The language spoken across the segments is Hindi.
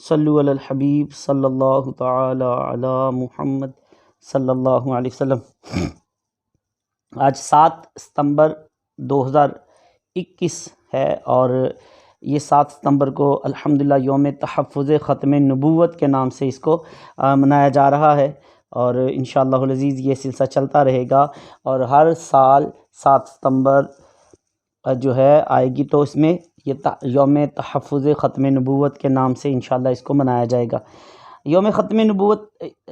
सल्लु हबीब सल्लल्लाहु ताला अला मुहम्मद सल्लल्लाहु अलैहि वसल्लम। आज सात सितंबर 2021 है और ये सात सितंबर को अल्हम्दुलिल्लाह योम तहफ़्फ़ुज़ ख़त्म नबूवत के नाम से इसको मनाया जा रहा है और इन शज़ीज़ ये सिलसिला चलता रहेगा और हर साल सात सितंबर जो है, आएगी तो इसमें ये योम तहफ़्फ़ुज़ ख़त्म नबूत के नाम से इन इसको मनाया जाएगा। योम ख़त्म नबूत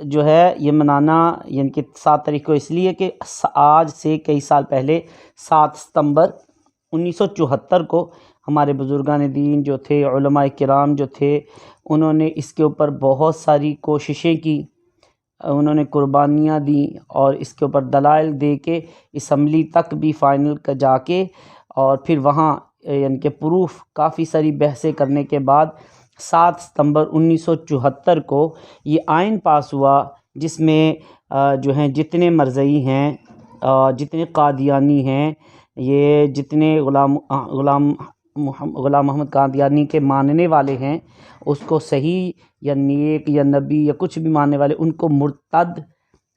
जो है, ये मनाना यानी कि सात तारीख को इसलिए कि आज से कई साल पहले सात सितंबर चौहत्तर को हमारे बुज़ुर्गान दीन जो थे कराम जो थे, उन्होंने इसके ऊपर बहुत सारी कोशिशें की। उन्होंने कुर्बानियाँ दी और इसके ऊपर दलाइल दे के इसम्बली तक भी फ़ाइनल का, जाके और फिर वहाँ यानी कि प्रूफ काफ़ी सारी बहसें करने के बाद सात सितंबर उन्नीस सौ चौहत्तर को ये आइन पास हुआ, जिसमें जो हैं जितने मरज़ई हैं जितने कादियानी हैं, ये जितने ग़ुलाम ग़ुलाम ग़ुलाम मोहम्मद कादियानी के मानने वाले हैं, उसको सही या नेक या नबी या कुछ भी मानने वाले, उनको मुर्तद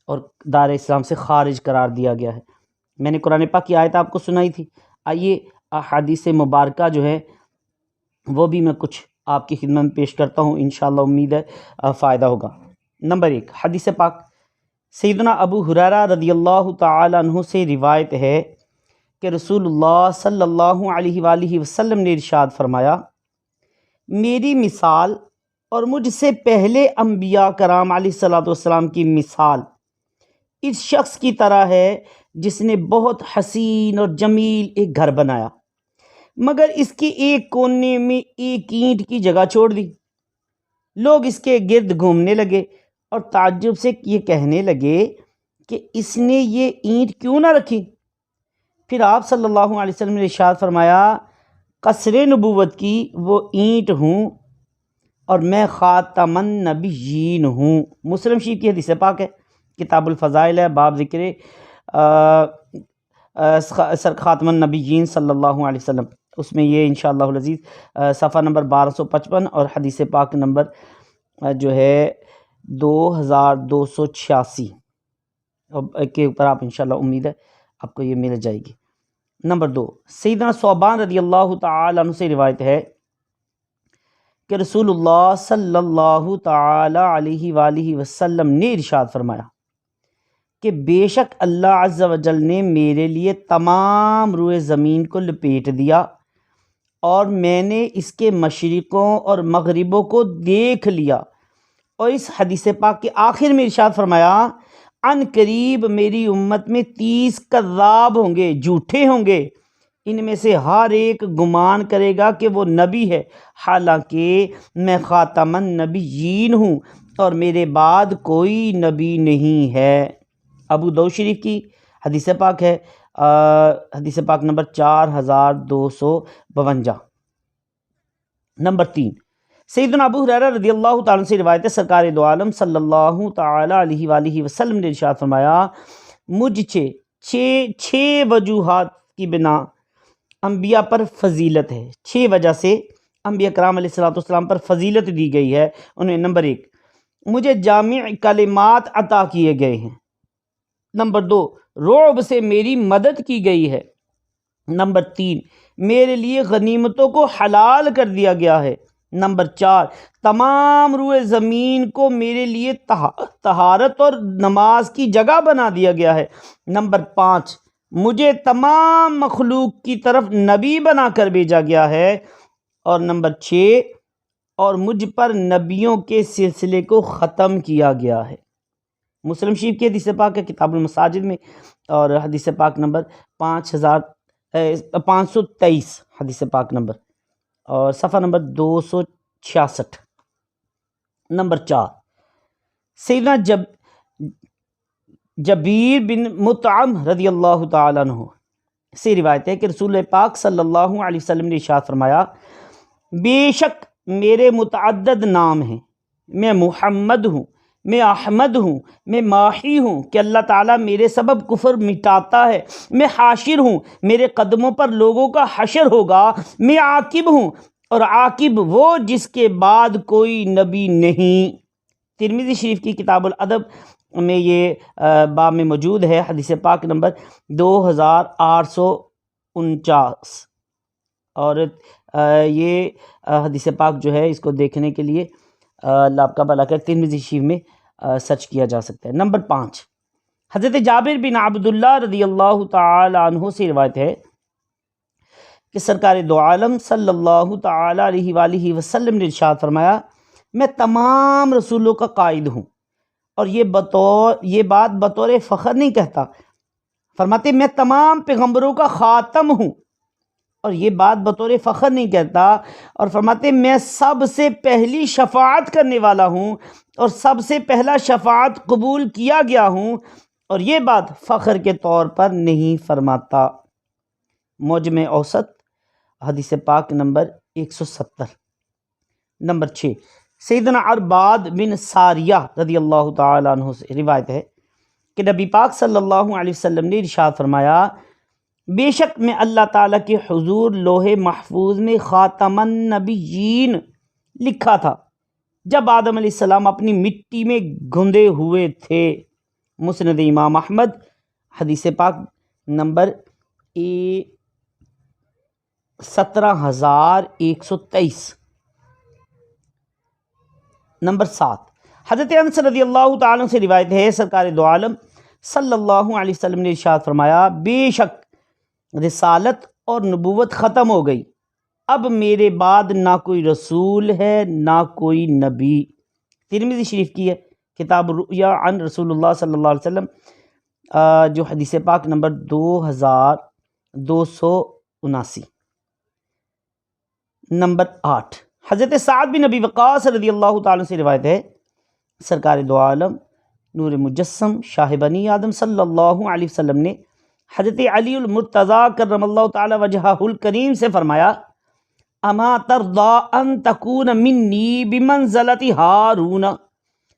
और दार इस्लाम से ख़ारिज करार दिया गया है। मैंने कुरान पाक की आयत आपको सुनाई थी। आइए अहादीस मुबारक जो है, वो भी मैं कुछ आपकी खिदमत में पेश करता हूँ इन उम्मीद है फ़ायदा होगा। नंबर एक, हदीस पाक सैदना अबू हुरारा रदी अल्लाह तु से रिवायत है कि रसूलुल्लाह सल्लल्लाहु अलैहि वसल्लम ने इरशाद फरमाया, मेरी मिसाल और मुझसे पहले अम्बिया कराम सलाम की मिसाल इस शख्स की तरह है जिसने बहुत हसीन और जमील एक घर बनाया। मगर इसके एक कोने में एक ईंट की जगह छोड़ दी। लोग इसके गिर्द घूमने लगे और ताज्जुब से ये कहने लगे कि इसने ये ईंट क्यों ना रखी? फिर आप सल्लल्लाहु अलैहि वसल्लम ने इरशाद फरमाया, कसर नबूवत की वो ईंट हूँ और मैं ख़ातमन नबीन हूँ। मुस्लिम शीफ की हदीस पाक है, किताबुल फ़ज़ाइल है, बाब ज़िक्र सर ख़ातमन नबीन सल्लल्लाहु अलैहि वसल्लम। उसमें ये इन शज़ीज़ सफ़ा नंबर बारह सौ पचपन और हदीस पाक नंबर जो है दो हज़ार दो सौ छियासी। के ऊपर आप इन उम्मीद है आपको ये मिल जाएगी। नंबर दो, सईदना सोबान रदी अल्लाह तु से रिवायत है कि रसूलुल्लाह सल्लल्लाहु अलैहि वसल्लम ने इरशाद फरमाया कि बेशक अल्लाह अज़्ज़ वजल ने मेरे लिए तमाम रुए ज़मीन को लपेट दिया और मैंने इसके मशरक़ों और मगरबों को देख लिया। और इस हदीस पाक के आखिर में इरशाद फरमाया, अन करीब मेरी उम्मत में तीस कज़ाब होंगे, झूठे होंगे। इनमें से हर एक गुमान करेगा कि वो नबी है। हालाँकि मैं ख़ातमन नबीन हूँ और मेरे बाद कोई नबी नहीं है। अबू दो शरीफ की हदीस पाक है हदीस पाक नंबर चार हज़ार दो सौ बवंजा। नंबर तीन सईदन अबू हुरैरा रदी अल्लाह ताला से रिवायत सरकार दो आलम सल्लल्लाहु अलैहि वसल्लम ने इरशाद फरमाया मुझ छे, छः वजूहत की बिना अम्बिया पर फजीलत है। छः वजह से अम्बिया कराम पर फजीलत दी गई है। उन्हें नंबर एक, मुझे जाम कलिमात अता किए गए हैं। नंबर दो, रोब से मेरी मदद की गई है। नंबर तीन, मेरे लिए गनीमतों को हलाल कर दिया गया है। नंबर चार, तमाम रुए ज़मीन को मेरे लिए तहारत और नमाज़ की जगह बना दिया गया है। नंबर पाँच, मुझे तमाम मखलूक की तरफ़ नबी बना कर भेजा गया है। और नंबर छः, और मुझ पर नबियों के सिलसिले को ख़त्म किया गया है। मुस्लिम शीफ की हदीस पाक है, किताबुल में, और हदीस पाक नंबर पाँच हज़ार पाँच सौ तेईस हदीस पाक नंबर, और सफ़ा नंबर दो सौ छियासठ, नंबर चार। सैदना जब, जबीर बिन मुतम रदी अल्लाह तु से रिवायत है कि रसूल पाक सल्लल्लाहु अलैहि वसल्लम ने इशात फरमाया, बेशक मेरे मुतद नाम हैं, मैं मुहम्मद हूँ मैं अहमद हूँ, मैं माही हूँ कि अल्लाह ताला मेरे सबब कुफर मिटाता है। मैं हाशिर हूँ, मेरे कदमों पर लोगों का हशर होगा। मैं आकिब हूँ और आकिब वो जिसके बाद कोई नबी नहीं। तिरमिज़ी शरीफ की किताबुल अदब में ये बाब में मौजूद है, हदीस पाक नंबर दो हज़ार आठ सौ उनचास। और ये हदीस पाक जो है इसको देखने के लिए अल्लाह आपका भला कर, तिरमिज़ी शरीफ में सर्च किया जा सकता है। नंबर पाँच, हज़रत जाबिर बिन अब्दुल्ला रदी अल्लाह तु से रिवायत है कि सरकार दो आलम सल्लल्लाहु अलैहि वसल्लम ने इरशाद फरमाया, मैं तमाम रसूलों का कायद हूँ और ये बतौर, ये बात बतौर फ़ख्र नहीं कहता। फरमाते, मैं तमाम पैगम्बरों का ख़ातम हूँ। और ये बात बतौर फ़ख्र नहीं कहता और फरमाते मैं सबसे पहली शफात करने वाला हूँ और सबसे पहला शफात कबूल किया गया हूँ और ये बात फ़ख्र के तौर पर नहीं फरमाता। मौजम औसत, हदीस पाक नंबर एक सौ सत्तर। नंबर छः सैदना अरबाद बिन सारिया रदी अल्लाह तु से रिवायत है कि नबी पाक सल्लल्लाहु अलैहि वसल्लम ने इरशाद फरमाया बेशक मैं अल्लाह ताला के हुजूर लोहे महफूज में ख़ातमन नबीयीन लिखा था, जब आदम सलाम अपनी मिट्टी में गुंदे हुए थे। मुसनद इमाम अहमद, हदीस पाक नंबर ए सत्रह हज़ार एक सौ तेईस। नंबर सात, हज़रत अनस रदी अल्लाह से रिवायत है, सरकार दो आलम सल्लल्लाहु ने इरशाद फरमाया, बेशक रिसालत और नबूवत ख़त्म हो गई। अब मेरे बाद ना कोई रसूल है, ना कोई नबी। तिरमिज़ी शरीफ की है, किताब रुया अन रसूलुल्लाह सल्लल्लाहु अलैहि वसल्लम जो हदीस पाक नंबर दो हज़ार दो सौ उनासी। नंबर आठ, हज़रत साद बिन नबी वक़ास रदी अल्लाह से रिवायत है, सरकार दो आलम, नूर मुजस्म शाह बनी आदम सल्लल्लाहु अलैहि वसल्लम ने हज़रत अलीमरतज़ा करम तजहुल करीम से फ़रमाया, अमा तरदा अन तकून मिन्नी बिमंजलति हारून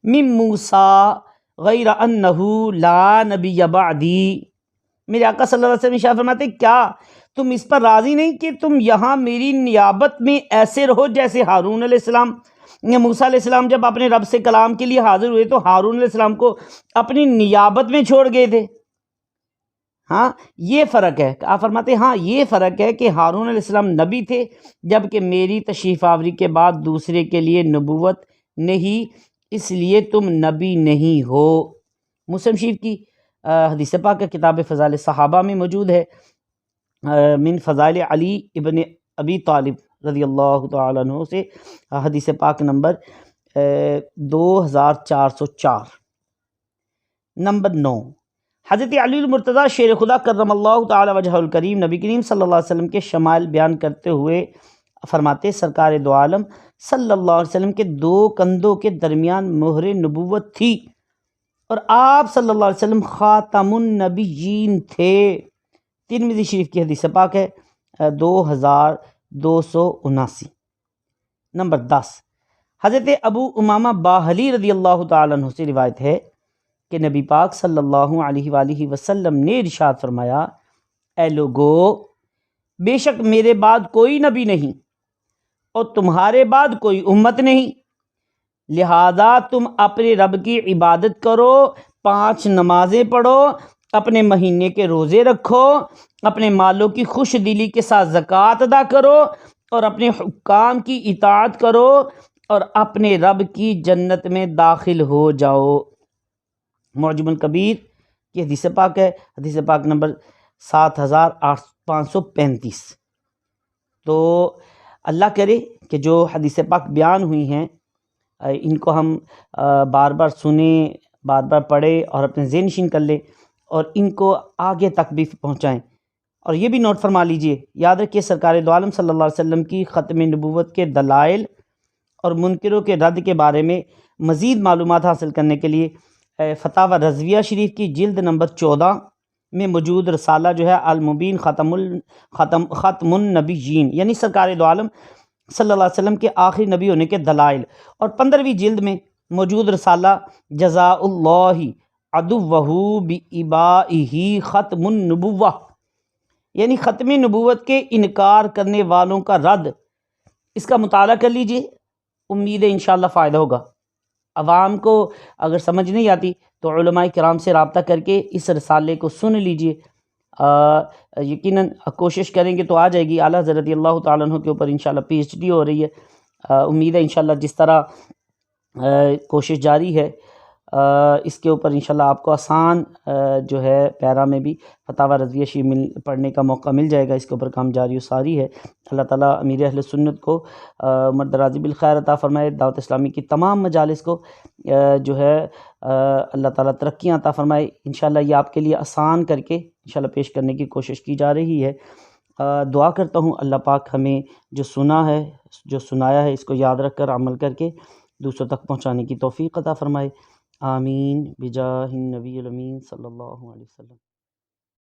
मिम मूसा गैर अन्नहु ला नबी बादी। मेरे आका सल्लल्लाहु फरमाते, क्या तुम इस पर राज़ी नहीं कि तुम यहाँ मेरी नियाबत में ऐसे रहो जैसे हारून अलैहिस्सलाम? मूसा अलैहिस्सलाम जब अपने रब से कलाम के लिए हाजिर हुए तो हारून अलैहिस्सलाम को अपनी नियाबत में छोड़ गए थे। हाँ ये फ़र्क है। आप फरमाते हाँ ये फ़र्क है कि हारून अलैहिस्सलाम नबी थे, जबकि मेरी तशरीफ़ आवरी के बाद दूसरे के लिए नबूवत नहीं, इसलिए तुम नबी नहीं हो। मुस्लिम शरीफ की हदीस पाक किताब फ़ज़ाल सहाबा में मौजूद है। मिन फ़ज़ाइल अली इबन अबी तालिब रज़ी अल्लाह तु से हदीस पाक नंबर दो हज़ार चार सौ चार। नंबर नौ हज़रत अलीमरतज़ा शेर खुदा करम तजहल करीम नबी करीम सल्लल्लाहु अलैहि वसल्लम के शमाल बयान करते हुए फरमाते, सरकार दो आलम, सल्लल्लाहु अलैहि वसल्लम के दो कंधों के दरमियान मोहर नबूवत थी और आप सल्लल्लाहु अलैहि वसल्लम ख़ातमुन्नबीयीन थे। तिरमिज़ी शरीफ की हदीस पाक है दो हज़ार दो सौ उनासी। नंबर दस, हज़रत अबू उमामा बाहली रदी अल्लाह तु से रिवायत है कि नबी पाक सल्लल्लाहु अलैहि वसल्लम ने इरशाद फरमाया ए लोगो, बेशक मेरे बाद कोई नबी नहीं और तुम्हारे बाद कोई उम्मत नहीं। लिहाजा तुम अपने रब की इबादत करो, पाँच नमाज़ें पढ़ो, अपने महीने के रोज़े रखो, अपने मालों की खुश दिली के साथ ज़क़़त अदा करो और अपने हुकाम की इतात करो और अपने रब की जन्नत में दाखिल हो जाओ। मौजमन कबीर की हदीस पाक है। हदीस पाक नंबर सात हज़ार आठ पाँच सौ पैंतीस। तो अल्लाह करे कि जो हदीस पाक बयान हुई हैं इनको हम बार बार सुने बार बार पढ़े और अपने जेनशीन कर लें और इनको आगे तक भी पहुँचाएँ। और ये भी नोट फरमा लीजिए, याद रखिए सरकार दोम सल्ला वसम की ख़त्म नबूत के दलाइल और मुनकरों के रद्द के बारे में मज़ीद मालूम हासिल करने के लिए फ़तावा रजविया शरीफ की जिल्द नंबर चौदह में मौजूद रसाला जो है अलमुबीन ख़तमुल, ख़तम ख़तमनबीजीन यानी सरकार दो आलम सल्लल्लाहु अलैहि वसल्लम के आखिरी नबी होने के दलाइल। और पंद्रहवीं जिल्द में मौजूद रसाला, जज़ाउल्लाह अदुवहू बिबा ही ख़त्मनबुवा यानी ख़त्म नबूत के इनकार करने वालों का रद्द। इसका मुताला कर लीजिए, उम्मीद है इन फ़ायदा होगा। आवाम को अगर समझ नहीं आती तो कराम से रबता करके इस रसाले को सुन लीजिए। यकीन कोशिश करेंगे तो आ जाएगी। आला हज़रत अल्लाह तु के ऊपर इन पी एच डी हो रही है। उम्मीद है इन जिस तरह कोशिश जारी है इसके ऊपर इंशाल्लाह आपको आसान जो है पैरा में भी फतावा रज़विया शी मिल, पढ़ने का मौका मिल जाएगा। इसके ऊपर काम जारी सारी है। अल्लाह ताला अमीर अहल सुन्नत को मर्दराजी बिलखैर अता फ़रमाए। दावत इस्लामी की तमाम मजालस को जो है अल्लाह ताला तरक्कियाँ अता फ़रमाए। इन ये आपके लिए आसान करके इन पेश करने की कोशिश की जा रही है। दुआ करता हूँ, अल्लाह पाक हमें जो सुना है, जो सुनाया है, इसको याद रख कर अमल करके दूसरों तक पहुँचाने की तोफ़ी अता फ़रमाए। आमीन बिजाहिन नबी अमीन सल्लल्लाहु अलैहि वसल्लम।